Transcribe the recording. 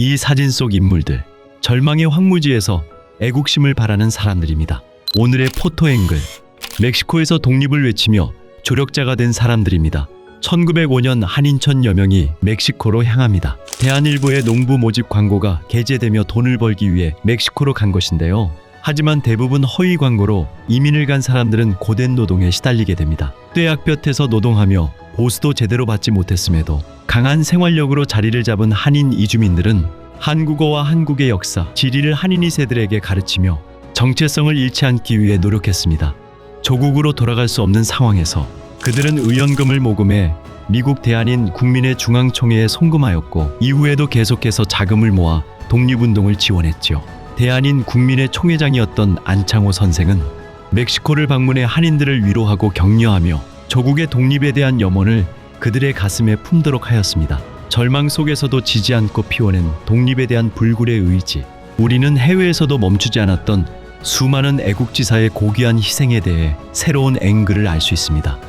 이 사진 속 인물들, 절망의 황무지에서 애국심을 바라는 사람들입니다. 오늘의 포토 앵글, 멕시코에서 독립을 외치며 조력자가 된 사람들입니다. 1905년 한인천 여 명이 멕시코로 향합니다. 대한일보의 농부 모집 광고가 게재되며 돈을 벌기 위해 멕시코로 간 것인데요. 하지만 대부분 허위 광고로 이민을 간 사람들은 고된 노동에 시달리게 됩니다. 떼약볕에서 노동하며 보수도 제대로 받지 못했음에도 강한 생활력으로 자리를 잡은 한인 이주민들은 한국어와 한국의 역사, 지리를 한인 2세들에게 가르치며 정체성을 잃지 않기 위해 노력했습니다. 조국으로 돌아갈 수 없는 상황에서 그들은 의원금을 모금해 미국 대한인 국민의 중앙총회에 송금하였고 이후에도 계속해서 자금을 모아 독립운동을 지원했지요. 대한인 국민의 총회장이었던 안창호 선생은 멕시코를 방문해 한인들을 위로하고 격려하며 조국의 독립에 대한 염원을 그들의 가슴에 품도록 하였습니다. 절망 속에서도 지지 않고 피워낸 독립에 대한 불굴의 의지. 우리는 해외에서도 멈추지 않았던 수많은 애국지사의 고귀한 희생에 대해 새로운 앵글을 알 수 있습니다.